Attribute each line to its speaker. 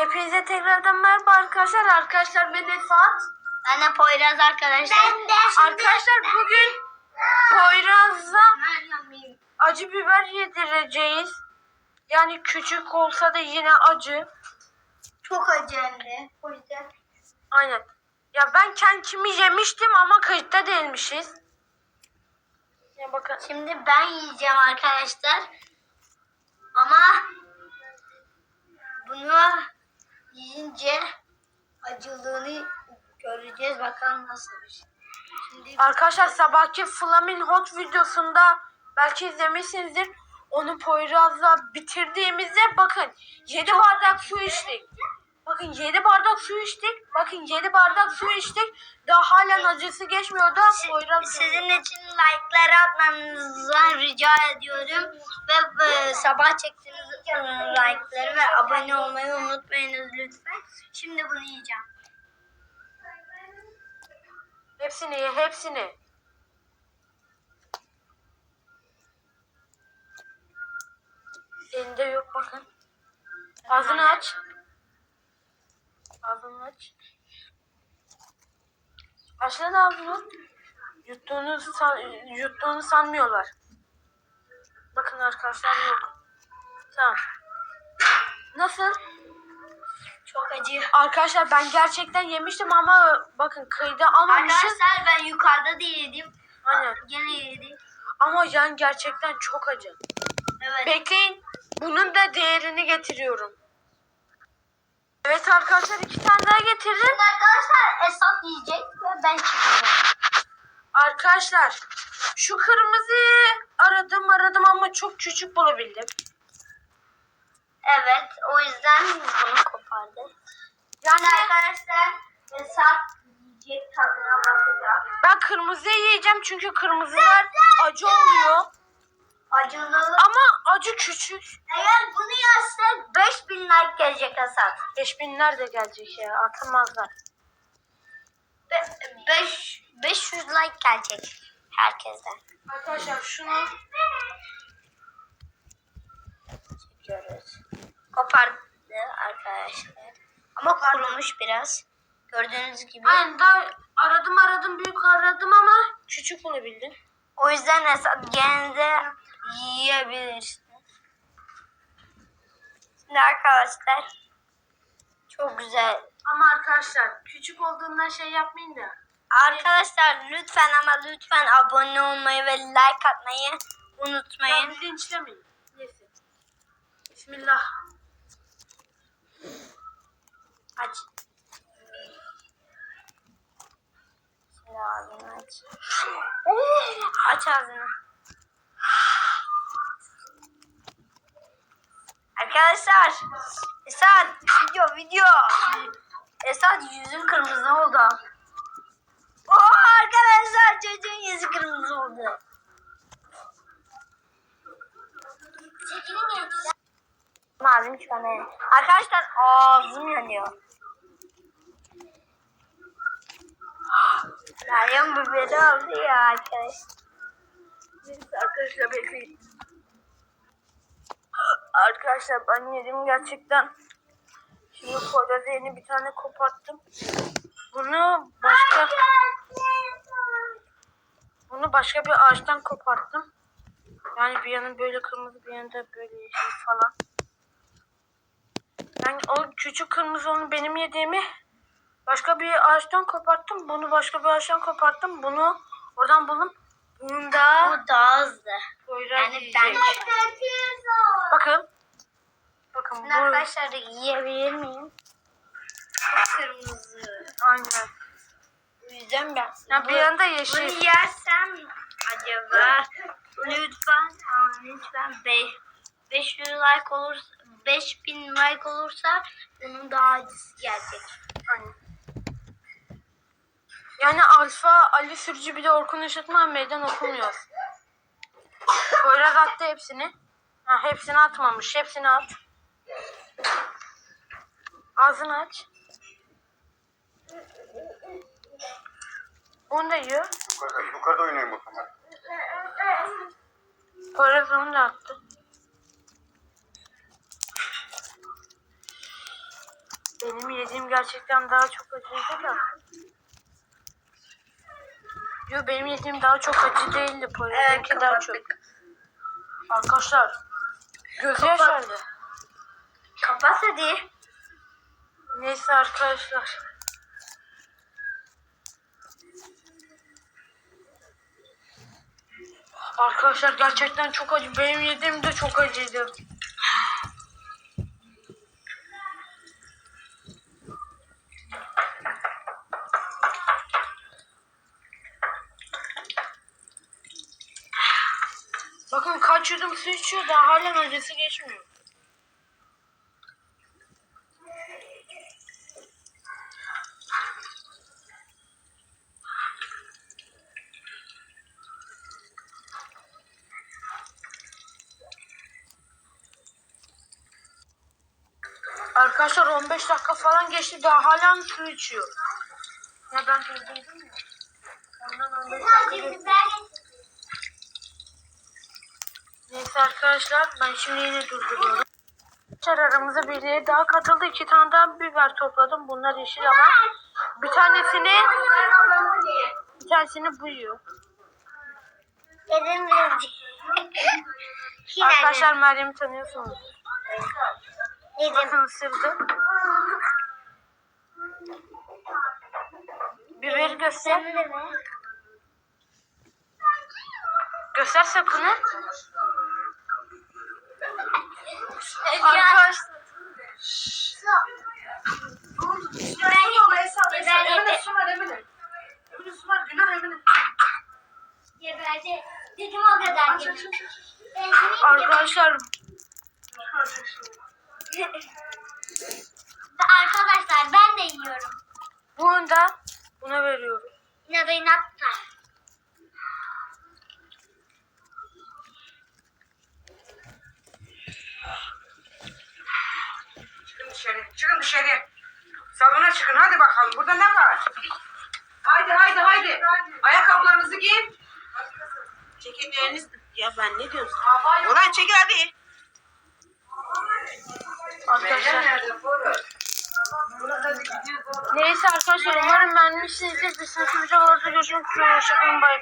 Speaker 1: Hepinize tekrardan merhaba arkadaşlar. Arkadaşlar ben Esat.
Speaker 2: Ben de Poyraz arkadaşlar. Ben de
Speaker 1: Arkadaşlar bugün Poyraz'a acı biber yedireceğiz. Yani küçük olsa da yine acı.
Speaker 2: çok acı hem de. O yüzden.
Speaker 1: Aynen. Ya ben kendimi yemiştim ama kayıtta değilmişiz. Ya bakın.
Speaker 2: Şimdi ben yiyeceğim arkadaşlar. Ama bunu yiyince acılığını göreceğiz bakalım nasılmış. Şimdi
Speaker 1: Arkadaşlar sabahki Flamin Hot videosunda belki izlemişsinizdir. Onu Poyraz'la bitirdiğimizde bakın 7 bardak su içtik. Bakın 7 bardak su içtik. Bakın 7 bardak su içtik. Daha halen acısı geçmiyordu.
Speaker 2: si-
Speaker 1: Poyraz
Speaker 2: sizin için like'ları atmanızı rica ediyorum. Ve e, sabah çektiğiniz e, like'ları ve abone olmayı unutmayınız lütfen. Şimdi bunu yiyeceğim.
Speaker 1: hepsini ye, hepsini. Elinde yok bakın. Ağzını aç. Ağzını aç. Aç lan ağzını. Yuttuğunu, san, yuttuğunu sanmıyorlar. Bakın arkadaşlar yok. Tamam. Nasıl?
Speaker 2: Çok acı.
Speaker 1: Arkadaşlar ben gerçekten yemiştim ama bakın kıyıda almamışım.
Speaker 2: Arkadaşlar ben yukarıda da yedim.
Speaker 1: Aynen.
Speaker 2: Gene yedim.
Speaker 1: Ama yani gerçekten çok acı.
Speaker 2: Evet.
Speaker 1: Bekleyin. Bunun da değerini getiriyorum. Evet arkadaşlar iki tane daha getirdim.
Speaker 2: Şimdi arkadaşlar Esat yiyecek ve ben çekeceğim.
Speaker 1: Arkadaşlar şu kırmızıyı aradım aradım ama çok küçük bulabildim.
Speaker 2: Evet o yüzden bunu kopardı.
Speaker 1: Yani
Speaker 2: arkadaşlar Esat yiyecek tadına bakacak.
Speaker 1: ben kırmızıyı yiyeceğim çünkü kırmızılar acı oluyor.
Speaker 2: Acılı.
Speaker 1: Ama acı küçük.
Speaker 2: Eğer bunu yerse 5000 like gelecek Esat.
Speaker 1: 5000 nerede gelecek ya atamazlar.
Speaker 2: Be- beş, 500 like gelecek herkesten.
Speaker 1: Arkadaşlar şunu
Speaker 2: Çekiyoruz. Kopardı arkadaşlar. Ama kurumuş biraz. Gördüğünüz gibi.
Speaker 1: Aynen daha aradım aradım büyük aradım ama küçük bulabildim.
Speaker 2: O yüzden Esat gene de yiyebilirsin. Şimdi arkadaşlar çok güzel.
Speaker 1: Ama arkadaşlar küçük olduğundan şey yapmayın da.
Speaker 2: Arkadaşlar lütfen ama lütfen abone olmayı ve like atmayı unutmayın.
Speaker 1: bilinçlemeyin. Bismillah.
Speaker 2: Aç. Şimdi ağzını aç. Aç ağzını. Arkadaşlar Esat video video. Esat yüzün kırmızı oldu. Oo arkadaşlar çocuğun yüzü kırmızı oldu. An yanıyor. Arkadaşlar ağzım yanıyor. Meryem biberi aldı ya arkadaşlar.
Speaker 1: Neyse arkadaşlar bekleyin. Arkadaşlar ben yedim gerçekten. Şimdi Poyraz'a yeni bir tane koparttım. Bunu başka bunu başka bir ağaçtan koparttım. Yani bir yanı böyle kırmızı bir yanı da böyle yeşil falan. Yani o küçük kırmızı onu benim yediğimi başka bir ağaçtan koparttım. Bunu başka bir ağaçtan koparttım. Bunu oradan buldum. Bunu da
Speaker 2: Bu daha hızlı.
Speaker 1: Poyraz
Speaker 2: Yani
Speaker 1: yiyecek.
Speaker 2: ben
Speaker 1: Bakın. Bakın bu
Speaker 2: arkadaşlar yiyebilir miyim? Çok kırmızı.
Speaker 1: aynen.
Speaker 2: O yüzden ben
Speaker 1: Ya bir
Speaker 2: bu-
Speaker 1: yanda
Speaker 2: bunu
Speaker 1: yeşil.
Speaker 2: yersem acaba lütfen ama lütfen be, 500 like olursa 5000 like olursa bunun daha acısı gelecek.
Speaker 1: Aynen. Yani Alfa Ali Sürücü bile Orkun Işıtma meydan okumuyor. Poyraz attı hepsini. Ha, hepsini atmamış. Hepsini at. Ağzını aç. Onu da yiyor.
Speaker 3: Yukarıda, yukarıda oynayayım o zaman.
Speaker 1: Poyraz onu da attı. Benim yediğim gerçekten daha çok acıydı da. Yo benim yediğim daha çok acı değildi Poyraz'ınki daha çok. Arkadaşlar gözü yaşardı.
Speaker 2: Kapat hadi.
Speaker 1: Neyse arkadaşlar. Arkadaşlar gerçekten çok acı. Benim yediğim de çok acıydı. Yudum su içiyor da halen acısı geçmiyor. Arkadaşlar 15 dakika falan geçti daha hala su içiyor. Ya ben durdurdum ya. Ondan 15 dakika geçti. Neyse arkadaşlar ben şimdi yine durduruyorum. Arkadaşlar aramıza birileri daha katıldı. İki tane daha biber topladım. Bunlar yeşil ama bir tanesini bir tanesini buyuyor.
Speaker 2: Yedim birazcık.
Speaker 1: Arkadaşlar Meryem'i tanıyorsunuz. Bakın ısırdı. Biberi göster. Göster sapını.
Speaker 2: Arkadaşlar.
Speaker 1: Arkadaşlar.
Speaker 2: Geberdi. Dedim o kadar yedim.
Speaker 1: Arkadaşlar
Speaker 2: Arkadaşlar ben de yiyorum.
Speaker 1: bunu da buna veriyorum.
Speaker 2: Yine de inatlar.
Speaker 4: Çıkın dışarı. Çıkın dışarı. Salona çıkın. Hadi bakalım. Burada ne var? Haydi haydi haydi. Ayakkabılarınızı giyin. Ceketleriniz... Ya ben ne diyorsun? Ulan çekil hadi.
Speaker 1: Arkadaşlar. Neyse arkadaşlar umarım beğenmişsinizdir. Bir sonraki videolarda görüşmek üzere. Hoşçakalın. Bay bay.